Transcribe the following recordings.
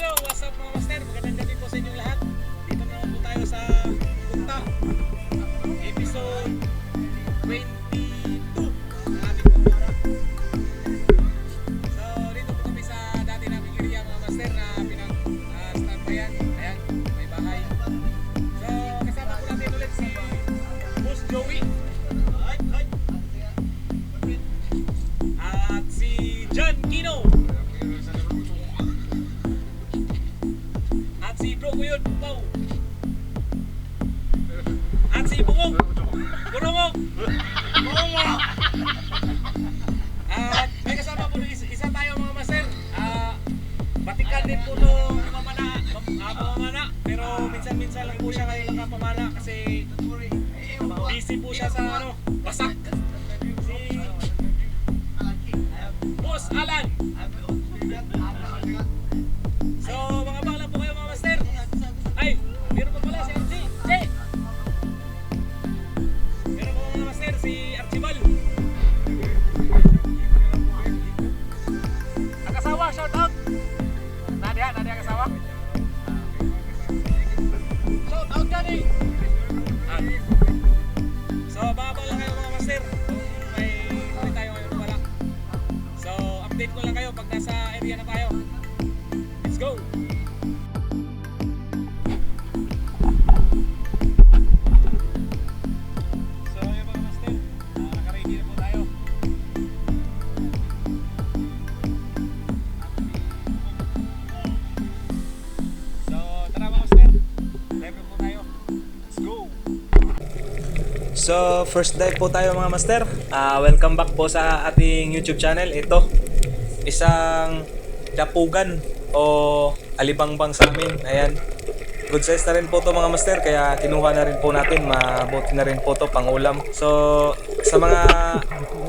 What's up mga master? Magandang gabi po sa inyong lahat. Dito naman po tayo sa Punta. Episode 22 Kuyod Pau. At si Bungong. Burungong. Bungong. At may kasama po isa, isa tayo mga master. Ah, batikan din po to mamana, mam, ah, mamana. Pero minsan-minsan lang po siya ngayon nakapamana kasi busy po siya sa ano, basak. Si Boss Alan. So, first dive po tayo mga master. Ah, welcome back po sa ating YouTube channel. Ito, isang dapugan o alibangbang sa amin. Ayan. Good size na rin po to mga master kaya kinuha na rin po natin. Mabuti na rin po to pang ulam. So sa mga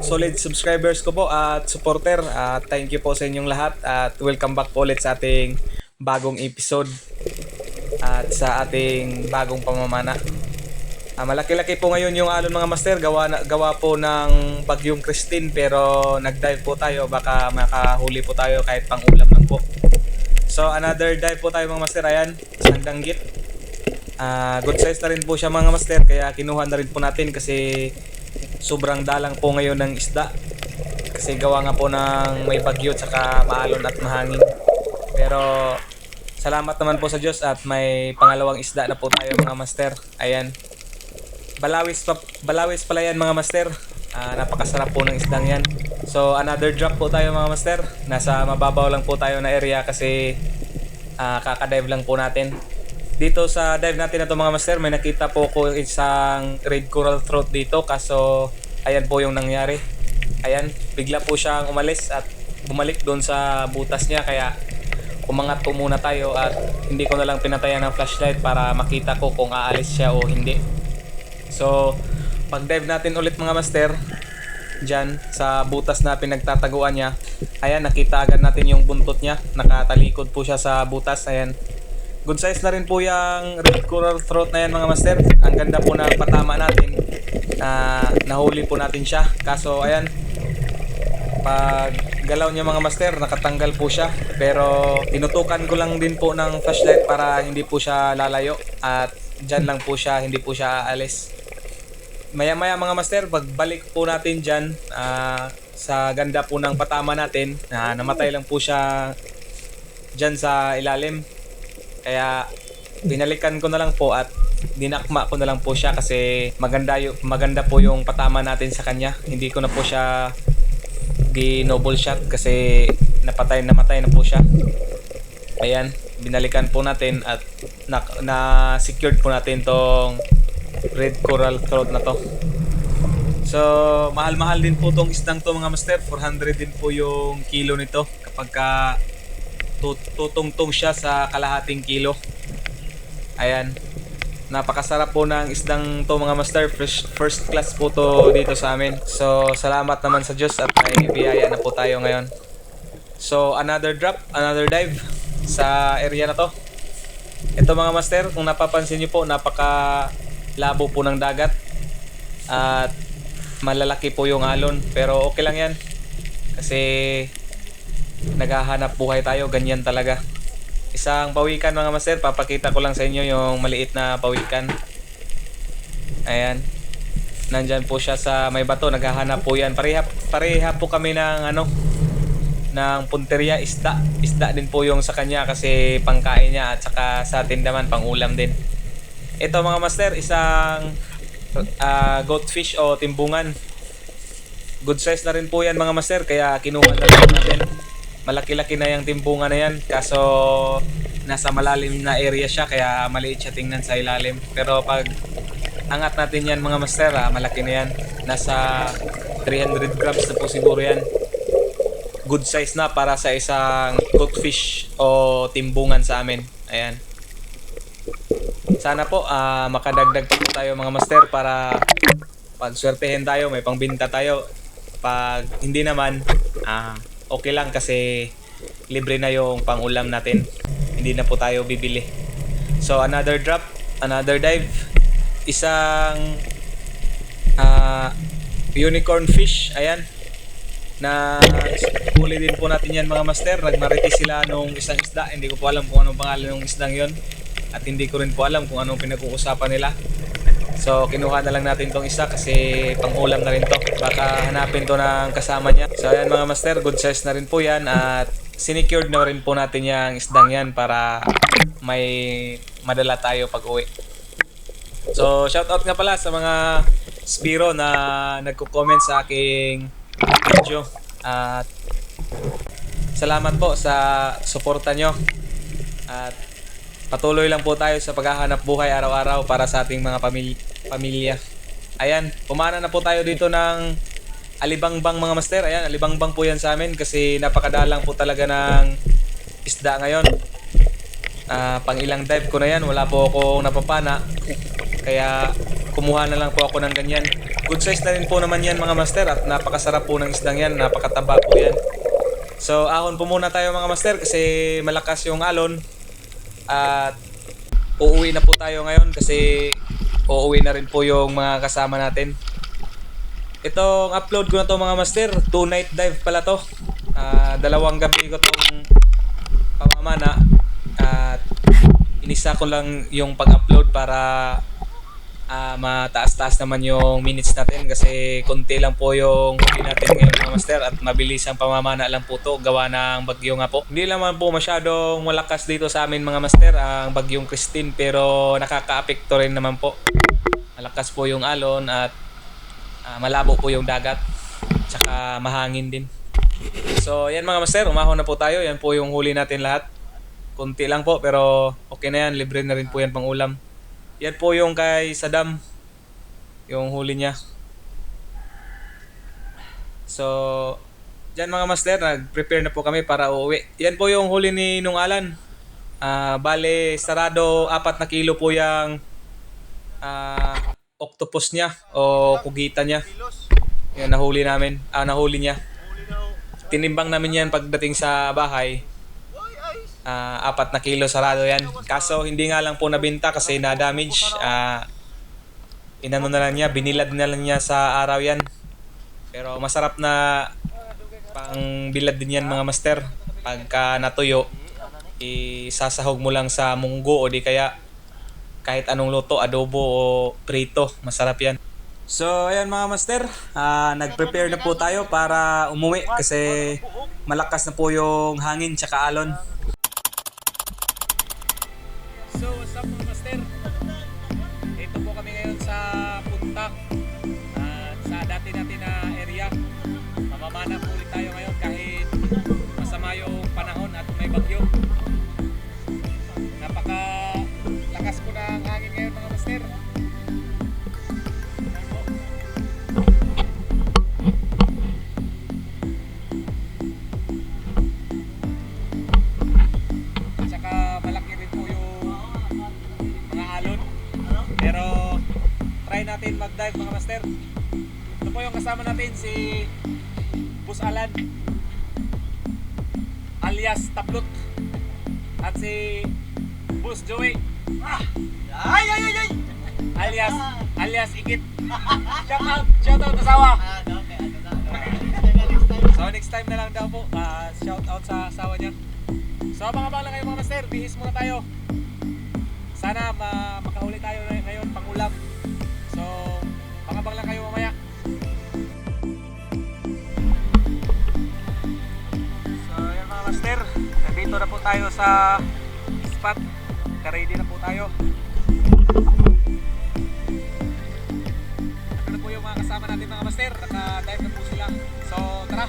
solid subscribers ko po at supporter, at thank you po sa inyong lahat at welcome back po ulit sa ating bagong episode at sa ating bagong pamamana. Ah, malaki-laki po ngayon yung alon mga master. Gawa, na, gawa po ng bagyong Christine pero nag-dive po tayo. Baka makahuli po tayo kahit pang ulam lang po. So another dive po tayo mga master. Ayan, isang danggit. Ah, good size na rin po siya mga master. Kaya kinuha na rin po natin kasi sobrang dalang po ngayon ng isda. Kasi gawa nga po ng may bagyo at saka maalon at mahangin. Pero salamat naman po sa Diyos at may pangalawang isda na po tayo mga master. Ayan. Balawis pa, balawis pala yan mga master. Ah, napakasarap po ng isdang yan. So another drop po tayo mga master. Nasa mababaw lang po tayo na area kasi ah, kakadive lang po natin. Dito sa dive natin na to mga master, may nakita po ko isang red coral throat dito kaso ayan po yung nangyari. Ayan, bigla po siyang umalis at bumalik doon sa butas niya kaya umangat po muna tayo at hindi ko na lang pinatayan ng flashlight para makita ko kung aalis siya o hindi. So, pag dive natin ulit mga master, dyan sa butas na pinagtataguan niya, ayan, nakita agad natin yung buntot niya. Nakatalikod po siya sa butas, ayan. Good size na rin po yung red coral throat na yan mga master. Ang ganda po na patama natin. na nahuli po natin siya. Kaso, ayan, pag galaw niya mga master, nakatanggal po siya. Pero tinutukan ko lang din po ng flashlight para hindi po siya lalayo. At dyan lang po siya, hindi po siya aalis. Maya maya mga master, pagbalik po natin dyan ah, sa ganda po ng patama natin, na namatay lang po siya dyan sa ilalim. Kaya binalikan ko na lang po at dinakma ko na lang po siya kasi maganda, yung, maganda po yung patama natin sa kanya. Hindi ko na po siya di noble shot kasi napatay namatay na po siya. Ayan, binalikan po natin at na, na secured po natin tong red coral throat na to. So, mahal-mahal din po tong isdang to mga master. 400 din po yung kilo nito kapag ka tut- tutungtong siya sa kalahating kilo. Ayan. Napakasarap po ng isdang to mga master. First, first class po to dito sa amin. So, salamat naman sa Diyos at may biyaya na po tayo ngayon. So, another drop, another dive sa area na to. Ito mga master, kung napapansin niyo po, napaka labo po ng dagat. At malalaki po yung alon. Pero okay lang yan. Kasi naghahanap buhay tayo, ganyan talaga. Isang pawikan mga master, papakita ko lang sa inyo yung maliit na pawikan. Ayan. Nandyan po siya sa may bato, naghahanap po yan. Pareha, pareha po kami ng ano, ng punteriya isda. Isda din po yung sa kanya kasi pangkain niya at saka sa atin naman pangulam din. Ito mga master, isang ah, goatfish o timbungan. Good size na rin po yan mga master kaya kinuha na lang natin. Malaki-laki na yung timbungan na yan kaso nasa malalim na area siya kaya maliit siya tingnan sa ilalim. Pero pag angat natin yan mga master ah, malaki na yan. Nasa 300 grams na po siguro yan good size na para sa isang goatfish o timbungan sa amin. Ayan. Sana po ah, makadagdag po tayo mga master para pag swertehin tayo, may pangbinta tayo. Pag hindi naman, ah, okay lang kasi libre na yung pangulam natin. Hindi na po tayo bibili. So another drop, another dive. Isang ah, unicorn fish, ayan na huli din po natin yan mga master. Nagmaritis sila nung isang isda. Hindi ko po alam kung anong pangalan ng isdang yon At hindi ko rin po alam kung anong pinag-uusapan nila. So kinuha na lang natin tong isa kasi pangulam na rin to. Baka hanapin to ng kasama niya. So ayan mga master, good size na rin po yan. At sinecured na rin po natin yung isdang yan para may madala tayo pag uwi. So shoutout nga pala sa mga Spiro na nagko-comment sa aking video. At salamat po sa suporta nyo. At patuloy lang po tayo sa paghahanap buhay araw-araw para sa ating mga pamilya. pamilya. Ayan, pumana na po tayo dito ng alibangbang mga master. Ayan, alibangbang po yan sa amin kasi napakadalang po talaga ng isda ngayon. Ah, pang ilang dive ko na yan, wala po akong napapana. Kaya kumuha na lang po ako ng ganyan. Good size na rin po naman yan mga master at napakasarap po ng isdang yan, napakataba po yan. So ahon po muna tayo mga master kasi malakas yung alon. At uuwi na po tayo ngayon kasi uuwi na rin po yung mga kasama natin. Itong upload ko na to mga master, two night dive pala to. Ah, dalawang gabi ko tong pamamana at inisa ko lang yung pag-upload para mataas-taas naman yung minutes natin kasi konti lang po yung huli natin ngayon mga master at mabilis ang pamamana lang po to gawa ng bagyo nga po. Hindi naman po masyadong malakas dito sa amin mga master ang bagyong Christine pero nakaka-apekto rin naman po. Malakas po yung alon at ah, malabo po yung dagat tsaka mahangin din. So yan mga master, umahon na po tayo. Yan po yung huli natin lahat. Kunti lang po pero okay na yan. Libre na rin po yan pang ulam. Yan po yung kay Saddam. Yung huli niya. So, dyan mga master, nag-prepare na po kami para uuwi. Yan po yung huli ni Nung Alan. Ah, bale, sarado, apat na kilo po yung ah, octopus niya o kugita niya. Yan, nahuli namin. Ah, nahuli niya. Tinimbang namin yan pagdating sa bahay. Ah, apat na kilo sarado yan. Kaso hindi nga lang po nabinta kasi na-damage. Ah, inano na lang niya, binilad na lang niya sa araw yan. Pero masarap na pang bilad din yan mga master. Pagka natuyo, isasahog mo lang sa munggo o di kaya kahit anong luto, adobo o prito. Masarap yan. So, ayan mga master, ah, nag-prepare na po tayo para umuwi kasi malakas na po yung hangin tsaka alon. Masama yung panahon at may bagyo. Napaka lakas po ng hangin ngayon mga master. Natin mag-dive mga master. Ito po yung kasama natin si at si Bus Joey Ay, ay, ay, ay! alias alias Ikit. Shout out, shout out asawa. Ah, okay, ano na, ano. So next time na lang daw po, ah, shout out sa asawa niya. So abang-abang lang kayo mga master, bihis muna tayo. Sana ma makahuli tayo ngayon pang ulam. So, abang-abang lang kayo mamaya. Nandito na po tayo sa spot. Ka-ready na po tayo. Na po yung mga kasama natin mga master, naka-dive na po sila. So, tara,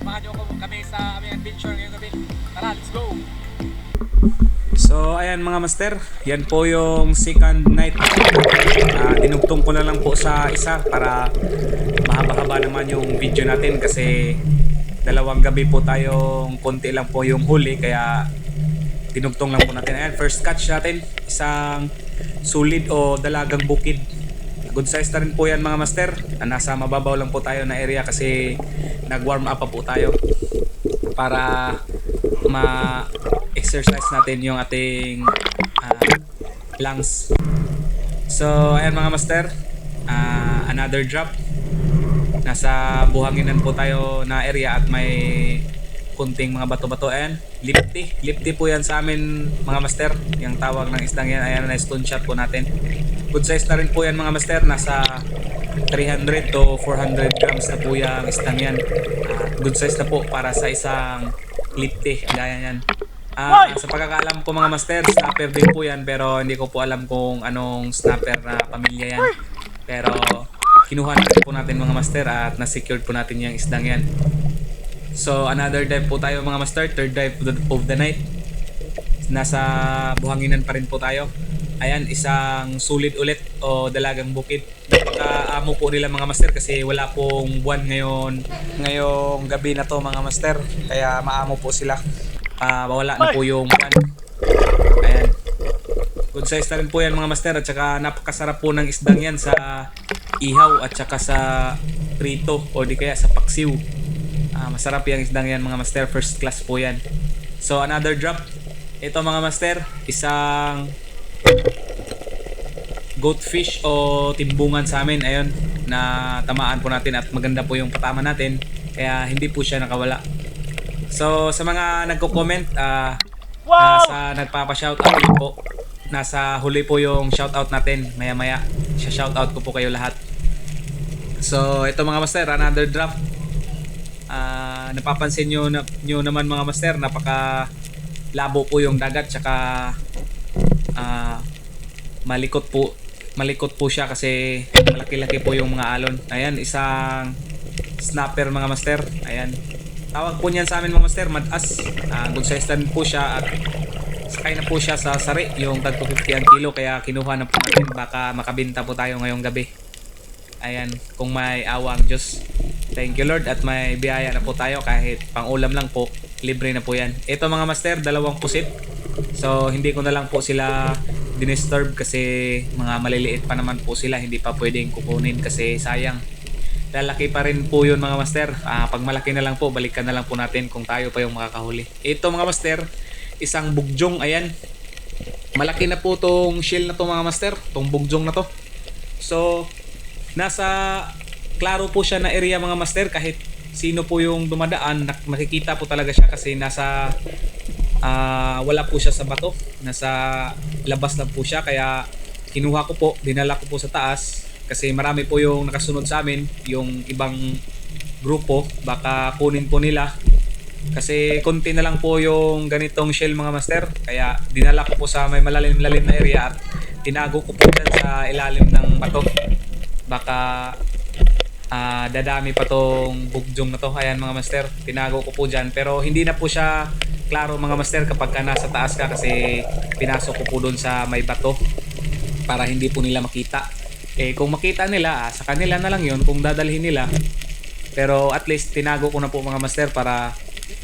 samahan nyo ako kami sa aming adventure ngayong gabi. Tara, let's go! So, ayan mga master, yan po yung second night. Ah, dinugtong ko na lang po sa isa para mahaba-haba naman yung video natin kasi dalawang gabi po tayong konti lang po yung huli kaya dinugtong lang po natin. Ayan, first catch natin, isang sulit o dalagang bukid. Good size na rin po yan mga master. Nasa mababaw lang po tayo na area kasi nag-warm up pa po tayo para ma-exercise natin yung ating ah, lungs. So, ayan mga master, ah, another drop. Nasa buhanginan po tayo na area at may kunting mga bato-bato. Ayan, lipty. Lipty po yan sa amin mga master. Yung tawag ng isdang yan. Ayan, na stone shot po natin. Good size na rin po yan mga master. Nasa 300 to 400 grams na po yung isdang yan. Ah, good size na po para sa isang lipty. Gaya yan. Ah, sa pagkakaalam ko mga master, snapper din po yan pero hindi ko po alam kung anong snapper na pamilya yan. Pero kinuha na po natin mga master at na-secured po natin yung isdang yan. So another dive po tayo mga master, third dive of the, night. Nasa buhanginan pa rin po tayo. Ayan, isang sulit ulit o dalagang bukid. Napaka-amo po nila mga master kasi wala pong buwan ngayon. Ngayong gabi na to mga master. Kaya maamo po sila. Ah, wala na po yung buwan. Ayan. Good size na rin po yan mga master at saka napakasarap po ng isdang yan sa ihaw at saka sa prito o di kaya sa paksiw. Ah, masarap yung isdang yan mga master, first class po yan. So another drop. Ito mga master, isang goatfish o timbungan sa amin. Ayun, na tamaan po natin at maganda po yung patama natin. Kaya hindi po siya nakawala. So sa mga nagko-comment, ah Wow! Nasa nagpapa-shoutout din po. Nasa huli po yung shoutout natin. Maya-maya, siya shoutout ko po kayo lahat. So, ito mga master, another draft. Ah, napapansin nyo, na, nyo naman mga master, napaka labo po yung dagat tsaka ah, malikot po malikot po siya kasi malaki-laki po yung mga alon. Ayan, isang snapper mga master. Ayan. Tawag po niyan sa amin mga master, madas. Ah, good size po siya at sakay na po siya sa sari, yung tag 250 ang kilo kaya kinuha na po natin baka makabenta po tayo ngayong gabi. Ayan, kung may awa ang Diyos. Thank you Lord at may biyaya na po tayo kahit pang ulam lang po, libre na po yan. Ito mga master, dalawang pusit. So hindi ko na lang po sila dinisturb kasi mga maliliit pa naman po sila, hindi pa pwedeng kukunin kasi sayang. Lalaki pa rin po yun mga master. Ah, pag malaki na lang po, balikan na lang po natin kung tayo pa yung makakahuli. Ito mga master, isang bugjong, ayan. Malaki na po tong shell na to mga master, tong bugjong na to. So, nasa klaro po siya na area mga master kahit sino po yung dumadaan, makikita po talaga siya kasi nasa ah, wala po siya sa bato. Nasa labas lang po siya kaya kinuha ko po, dinala ko po sa taas kasi marami po yung nakasunod sa amin, yung ibang grupo, baka kunin po nila. Kasi konti na lang po yung ganitong shell mga master. Kaya dinala ko po sa may malalim-lalim na area at tinago ko po dyan sa ilalim ng bato. Baka ah, dadami pa tong bugjong na to. Ayan mga master, tinago ko po dyan. Pero hindi na po siya klaro mga master kapag ka nasa taas ka kasi pinasok ko po doon sa may bato para hindi po nila makita. Eh kung makita nila, ah, sa kanila na lang yun kung dadalhin nila. Pero at least tinago ko na po mga master para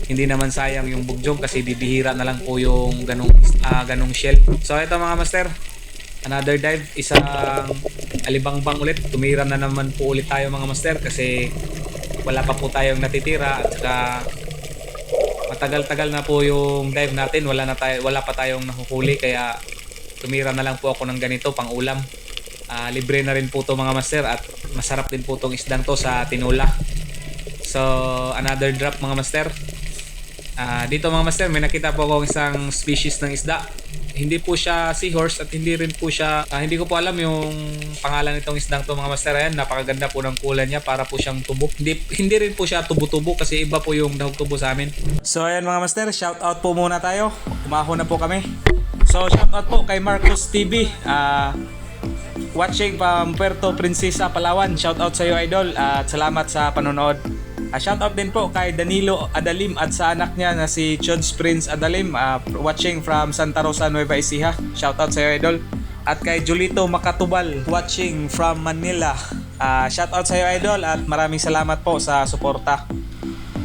hindi naman sayang yung bugjong kasi bibihira na lang po yung ganong, ah, ganong shell. So ito mga master, another dive, isang alibangbang ulit. Tumira na naman po ulit tayo mga master kasi wala pa po tayong natitira at saka matagal-tagal na po yung dive natin. Wala, na tayo, wala pa tayong nahuhuli kaya tumira na lang po ako ng ganito pang ulam. Ah, libre na rin po to mga master at masarap din po tong isdang to sa tinula. So, another drop mga master. Ah, dito mga master, may nakita po akong isang species ng isda. Hindi po siya seahorse at hindi rin po siya, ah, hindi ko po alam yung pangalan nitong isdang to mga master. Ayan, napakaganda po ng kulay niya para po siyang tubo. Hindi, hindi rin po siya tubo-tubo kasi iba po yung dahog tubo sa amin. So ayan mga master, shout out po muna tayo. Umaho na po kami. So shout out po kay Marcos TV. Ah, watching from Puerto Princesa, Palawan. Shout out sa iyo idol at salamat sa panonood. Ah, shout out din po kay Danilo Adalim at sa anak niya na si Chods Prince Adalim ah, watching from Santa Rosa, Nueva Ecija. Shout out sa iyo idol. At kay Julito Makatubal watching from Manila. Ah, shout out sa iyo idol at maraming salamat po sa suporta.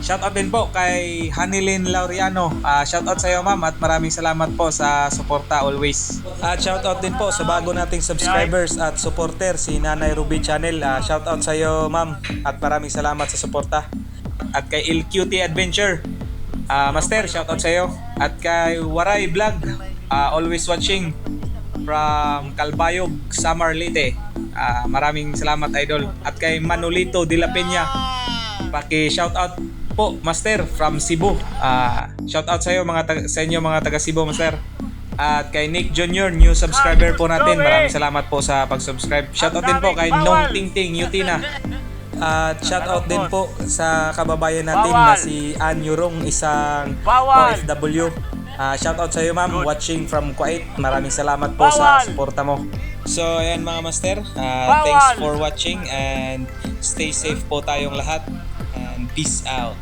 Shoutout din po kay Hanilin Laureano. Ah, shoutout sa iyo ma'am at maraming salamat po sa suporta always. At shoutout din po sa bago nating subscribers at supporter si Nanay Ruby Channel. Ah, shoutout sa iyo ma'am at maraming salamat sa suporta. At kay Cutie Adventure. Ah, Master, shoutout sa iyo. At kay Waray Vlog. ah, always watching from Calbayog, Samar Leyte. Ah, maraming salamat idol. At kay Manolito De La Peña. Paki shoutout po Master from Cebu. Ah, shoutout sa iyo mga taga- sa inyo mga taga Cebu Master. At kay Nick Jr. new subscriber po natin. Maraming salamat po sa pag-subscribe. Shoutout din po kay Nong Ting Ting Yutina. At shoutout din po sa kababayan natin na si Ann Yurong, isang OFW. Ah, shoutout sa iyo ma'am, watching from Kuwait. Maraming salamat po sa suporta mo. So ayan mga master, Ah, thanks for watching and stay safe po tayong lahat peace out.